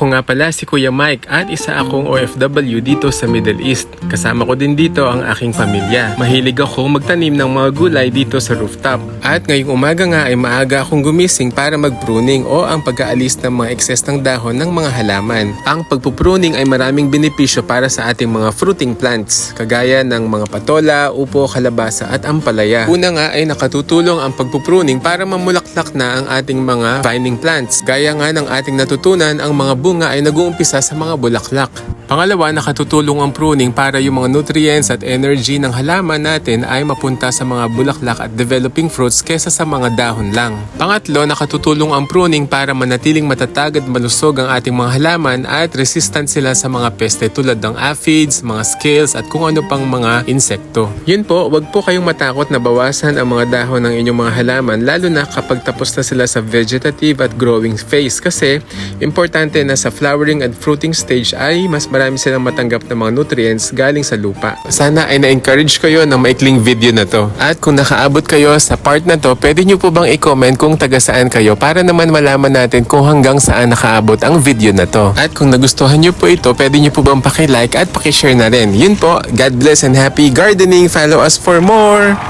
Ako nga pala si Kuya Mike at isa akong OFW dito sa Middle East. Kasama ko din dito ang aking pamilya. Mahilig ako magtanim ng mga gulay dito sa rooftop. At ngayong umaga nga ay maaga akong gumising para mag-pruning o ang pag-aalis ng mga excess ng dahon ng mga halaman. Ang pagpupruning ay maraming benepisyo para sa ating mga fruiting plants, kagaya ng mga patola, upo, kalabasa at ampalaya. Una nga ay nakatutulong ang pagpupruning para mamulaklak na ang ating mga vining plants. Gaya nga ng ating natutunan, ang mga bunga ay nag-uumpisa sa mga bulaklak. Pangalawa, nakatutulong ang pruning para yung mga nutrients at energy ng halaman natin ay mapunta sa mga bulaklak at developing fruits kesa sa mga dahon lang. Pangatlo, nakatutulong ang pruning para manatiling matatag at malusog ang ating mga halaman at resistant sila sa mga peste tulad ng aphids, mga scales at kung ano pang mga insekto. Yun po, wag po kayong matakot na bawasan ang mga dahon ng inyong mga halaman lalo na kapag tapos na sila sa vegetative at growing phase kasi importante na sa flowering at fruiting stage ay mas marami silang matanggap ng mga nutrients galing sa lupa. Sana ay na-encourage kayo ng maikling video na to. At kung nakaabot kayo sa part na to, pwede nyo po bang i-comment kung taga saan kayo para naman malaman natin kung hanggang saan nakaabot ang video na to. At kung nagustuhan nyo po ito, pwede nyo po bang paki-like at paki-share na rin. Yun po, God bless and happy gardening. Follow us for more!